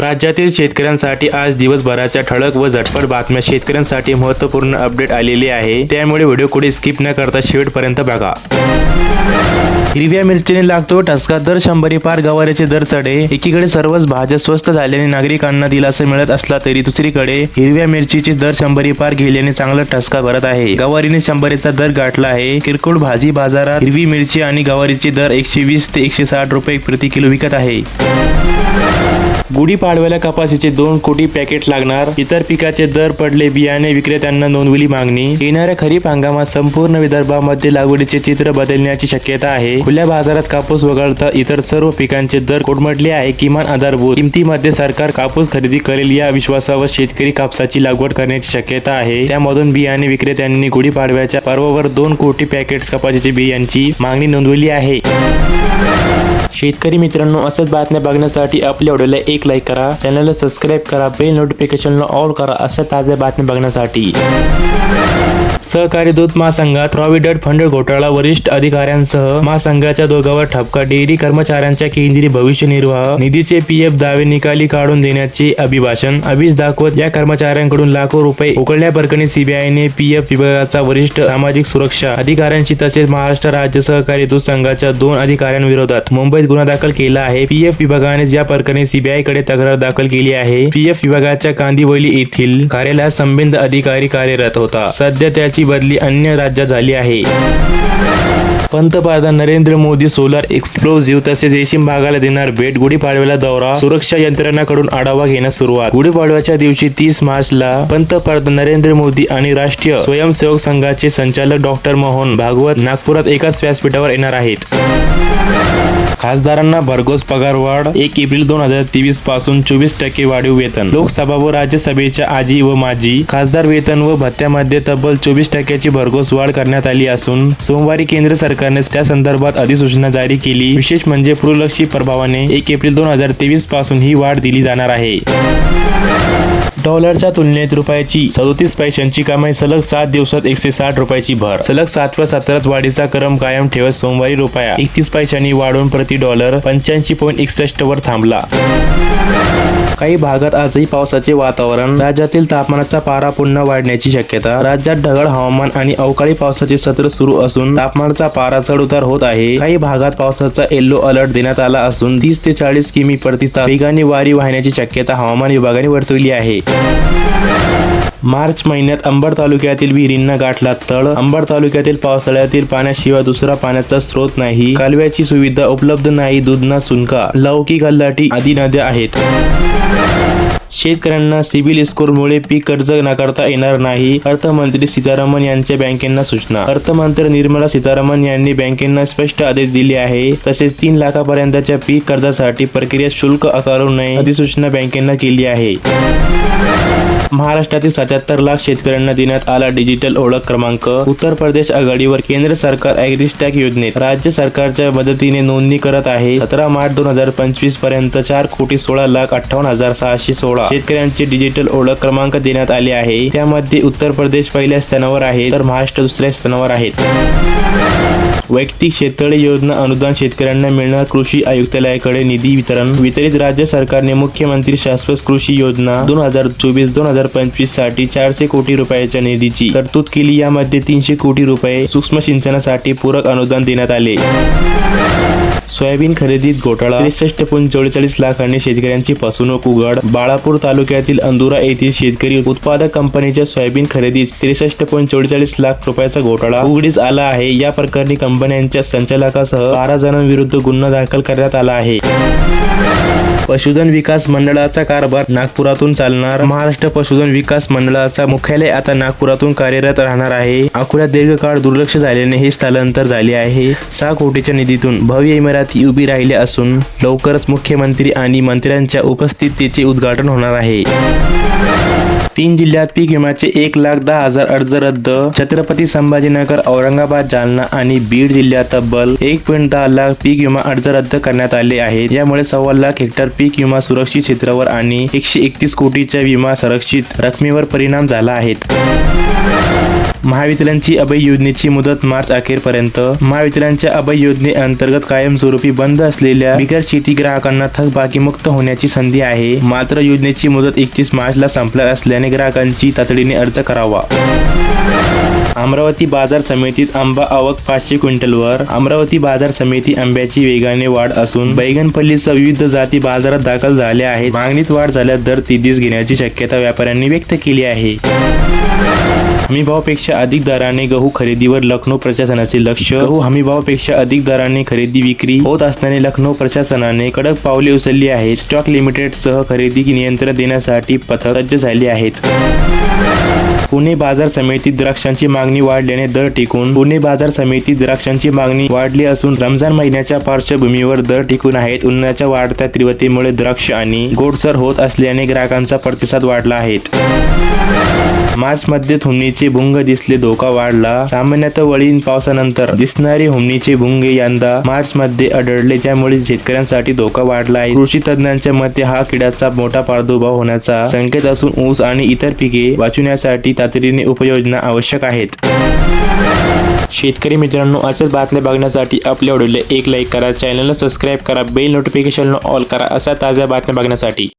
राज्यातील शेतकऱ्यांसाठी आज दिवसभराच्या ठळक व झटपट बातम्या शेतकऱ्यांसाठी महत्त्वपूर्ण अपडेट आलेली आहे. त्यामुळे व्हिडिओ कुठे स्किप न करता शेवटपर्यंत बघा. हिरव्या मिरचीने लागतो ठसका दर शंभरी पार गवारीचे दर चढे. एकीकडे सर्वच भाज्या स्वस्त झाल्याने नागरिकांना दिलासा मिळत असला तरी दुसरीकडे हिरव्या मिरचीचे दर शंभरी पार गेल्याने चांगला ठसका भरत आहे. गवारीने शंभरीचा दर गाठला आहे. किरकोळ भाजी बाजारात हिरवी मिरची आणि गवारीचे दर एकशे वीस ते एकशे साठ रुपये प्रति किलो विकत आहे. गुढीपाडव्याला कपाशीचे दोन कोटी पॅकेट लागणार. इतर पिकाचे दर पडले बियाणे विक्रेत्यांना नोंदवली मागणी. येणाऱ्या खरीप हंगामात संपूर्ण विदर्भामध्ये लागवडीचे चित्र बदलण्याची शक्यता आहे. खुल्या बाजारात कापूस वगळता इतर सर्व पिकांचे दर कोडमडले आहे. किमान आधारभूत किमतीमध्ये सरकार कापूस खरेदी करेल या विश्वासावर शेतकरी कापसाची लागवड करण्याची शक्यता आहे. त्यामधून बियाणे विक्रेत्यांनी गुढीपाडव्याच्या पर्वावर दोन कोटी पॅकेट कपाशीचे बियांची मागणी नोंदवली आहे. शेतकरी मित्रांनो असंच बातम्या बघण्यासाठी आपल्या व्हिडिओला एक लाईक करा चॅनलला सबस्क्राईब करा बेल नोटिफिकेशनला ऑल करा अशा ताज्या बातम्या बघण्यासाठी. सहकारी दूध महासंघात प्रॉव्हिडंट फंड घोटाळा वरिष्ठ अधिकाऱ्यांसह महासंघाच्या दोघांवर ठपका डेअरी कर्मचाऱ्यांच्या केंद्रीय भविष्य निर्वाह निधीचे पीएफ दावे निकाली काढून देण्याचे अभिभाषण अभिष दाखवत या कर्मचाऱ्यांकडून लाखो रुपये उकळल्याप्रकरणी सीबीआयने पीएफ विभागाचा वरिष्ठ सामाजिक सुरक्षा अधिकाऱ्यांशी तसेच महाराष्ट्र राज्य सहकारी दूध संघाच्या दोन अधिकाऱ्यांविरोधात मुंबई मुंबईत गुन्हा दाखल केला आहे. पीएफ विभागाने या प्रकरणी सीबीआयकडे तक्रार दाखल केली आहे पीएफ विभागाच्या कांदिवली येथील कार्यालयात संबंध अधिकारी कार्यरत होता. सध्या त्याची बदली अन्य राज्यात झाली आहे. पंतप्रधान नरेंद्र मोदी सोलार एक्सप्लोझिव्ह तसेच रेशीम भागाला देणार भेट गुढीपाडव्याला दौरा सुरक्षा यंत्रणाकडून आढावा घेण्यास सुरुवात. गुढीपाडव्याच्या दिवशी तीस मार्चला पंतप्रधान नरेंद्र मोदी आणि राष्ट्रीय स्वयंसेवक संघाचे संचालक डॉक्टर मोहन भागवत नागपुरात एकाच व्यासपीठावर येणार आहेत. खासदारांना भरघोस पगारवाढ एक एप्रिल दोन हजार तेवीसपासून चोवीस टक्के वाढीव वेतन. लोकसभा व राज्यसभेच्या आजी व माजी खासदार वेतन व भत्त्यामध्ये तब्बल चोवीस टक्क्याची भरघोस वाढ करण्यात आली असून सोमवारी केंद्र सरकारने त्या संदर्भात अधिसूचना जारी केली. विशेष म्हणजे पूर्वलक्षी प्रभावाने एक एप्रिल दोन हजार तेवीसपासून ही वाढ दिली जाणार आहे. डॉलरच्या तुलनेत रुपयाची सदोतीस पैशांची कमाई सलग सात दिवसात एकशे साठ रुपयाची भर. सलग सातव्या सत्रात वाढीचा क्रम कायम ठेवत सोमवारी रुपया एकतीस पैशांनी वाढून प्रति डॉलर पंच्याऐंशी पॉईंट एकसष्ट वर थांबला. काही भागात आजही पावसाचे वातावरण. राज्यातील तापमानाचा पारा पुन्हा वाढण्याची शक्यता. राज्यात ढगाळ हवामान आणि अवकाळी पावसाचे सत्र सुरू असून तापमानाचा पारा चढ उतार होत आहे. काही भागात पावसाचा येल्लो अलर्ट देण्यात आला असून तीस ते चाळीस किमी प्रति तास वेगाने वारी वाहण्याची शक्यता हवामान विभागाने वर्तवली आहे. मार्च महिन्यात अंबड तालुक्यातील विहिरींना गाठला तळ. अंबड तालुक्यातील पावसाळ्यातील पाण्याशिवाय दुसरा पाण्याचा स्रोत नाही. कालव्याची सुविधा उपलब्ध नाही दुधना सुनका. लौकी गल्लाटी आदी नद्या आहेत. शेतकऱ्यांना सिबिल स्कोरमुळे पीक कर्ज नाकारता येणार नाही अर्थमंत्री सीतारामन यांच्या बँकेंना सूचना. अर्थमंत्री निर्मला सीतारामन यांनी बँकेंना स्पष्ट आदेश दिले आहे. तसेच तीन लाखापर्यंतच्या पीक कर्जासाठी प्रक्रिया शुल्क आकारू नये अधिसूचना बँकेंना केली आहे. महाराष्ट्रातील सत्याहत्तर लाख शेतकऱ्यांना देण्यात आला डिजिटल ओळख क्रमांक. उत्तर प्रदेश आघाडीवर केंद्र सरकार ॲग्रिस्टॅक योजनेत राज्य सरकारच्या मदतीने नोंदणी करत आहे. सतरा मार्च दोन हजार पंचवीसपर्यंत चार कोटी सोळा लाख अठ्ठावन्न हजार सहाशे सोळा शेतकऱ्यांची डिजिटल ओळख क्रमांक देण्यात आले आहे. त्यामध्ये उत्तर प्रदेश पहिल्या स्थानावर आहे तर महाराष्ट्र दुसऱ्या स्थानावर आहेत वैयक्तिक शेततळे योजना अनुदान शेतकऱ्यांना मिळणार. कृषी आयुक्तालयाकडे निधी वितरण. वितरित राज्य सरकारने मुख्यमंत्री शाश्वत कृषी योजना दोन हजार चोवीस दोन हजार पंचवीससाठी चारशे कोटी रुपयाच्या निधीची तरतूद केली. यामध्ये तीनशे कोटी रुपये सूक्ष्म सिंचनासाठी पूरक अनुदान देण्यात आले. सोयाबीन खरेदीत घोटाळा. त्रेसष्ट पॉईंट चौवेचाळीस लाखांनी शेतकऱ्यांची फसवणूक उघड. बाळापूर तालुक्यातील अंदुरा येथील शेतकरी उत्पादक कंपनीच्या सोयाबीन खरेदीत त्रेसष्ट पॉईंट चौवेचाळीस लाख रुपयाचा घोटाळा उघडीस आला आहे. या प्रकरणी कंपन्यांच्या संचालकासह बारा जणांविरुद्ध गुन्हा दाखल करण्यात आला आहे. पशुधन विकास मंडळाचा कारभार नागपुरातून चालणार. महाराष्ट्र पशुधन विकास मंडळाचा मुख्यालय आता नागपुरातून कार्यरत राहणार आहे. अकोल्यात दीर्घकाळ दुर्लक्ष झाल्याने हे स्थलांतर झाले आहे. सहा कोटीच्या निधीतून भव्य इमारती उभी राहिल्या असून लवकरच मुख्यमंत्री आणि मंत्र्यांच्या उपस्थितीचे उद्घाटन होणार आहे. तीन जिल्ह्यात पीक विम्याचे एक लाख दहा हजार अर्ज रद्द. छत्रपती संभाजीनगर औरंगाबाद जालना आणि बीड जिल्ह्यात तब्बल एक पॉईंट दहा लाख पीक विमा अर्ज रद्द करण्यात आले आहेत. यामुळे सव्वा लाख हेक्टर पीक विमा सुरक्षित क्षेत्रावर आणि एकशे एकतीस कोटीच्या विमा संरक्षित रकमेवर परिणाम झाला आहेत महाविद्यालयांची अभय योजनेची मुदत मार्च अखेरपर्यंत. महावितरणच्या अभय योजनेअंतर्गत कायमस्वरूपी बंद असलेल्या बिगर शेती ग्राहकांना थकबाकीमुक्त होण्याची संधी आहे. मात्र योजनेची मुदत एकतीस मार्चला संपणार असल्याने ग्राहकांची तातडीने अर्ज करावा. अमरावती बाजार समितीत आंबा आवक पाचशे क्विंटलवर. अमरावती बाजार समिती आंब्याची वेगाने वाढ असून बैगनपल्लीसह विविध जाती बाजारात दाखल झाल्या आहेत. मागणीत वाढ झाल्यास दर तिदीस घेण्याची शक्यता व्यापाऱ्यांनी व्यक्त केली आहे. हमीभावापेक्षा अधिक दराने गहू खरेदीवर लखनौ प्रशासनाचे लक्ष. गहू हमीभावापेक्षा अधिक दराने खरेदी विक्री होत असल्याने लखनौ प्रशासनाने कडक पावले उचलली आहेत. स्टॉक लिमिटेड सह खरेदी नियंत्रण देण्यासाठी पथक सज्ज झाली आहेत. पुणे बाजार समितीत द्राक्षांची मागणी वाढल्याने दर टिकून पुणे बाजार समितीत द्राक्षांची मागणी वाढली असून रमजान महिन्याच्या पार्श्वभूमीवर दर टिकून आहेत. उन्हाच्या वाढत्या तीव्रतेमुळे द्राक्ष आणि गोडसर होत असल्याने ग्राहकांचा प्रतिसाद वाढला आहेत मार्चमध्ये हुमणीचे भुंग दिसले. धोका वाढला. सामान्यतः वळीन पावसानंतर दिसणारे हुमणीचे भुंगे यंदा मार्च मध्ये आढळले ज्यामुळे शेतकऱ्यांसाठी धोका वाढला आहे. कृषी तज्ञांच्या मते हा किड्याचा मोठा प्रादुर्भाव होण्याचा संकेत असून ऊस आणि इतर पिके वाचवण्यासाठी तातडीने उपाययोजना आवश्यक आहेत. शेतकरी मित्रांनो असेच बातम्या बघण्यासाठी आपल्या व्हिडिओला एक लाईक करा चॅनलला सबस्क्राईब करा बेल नोटिफिकेशन ऑल करा अशा ताज्या बातम्या बघण्यासाठी.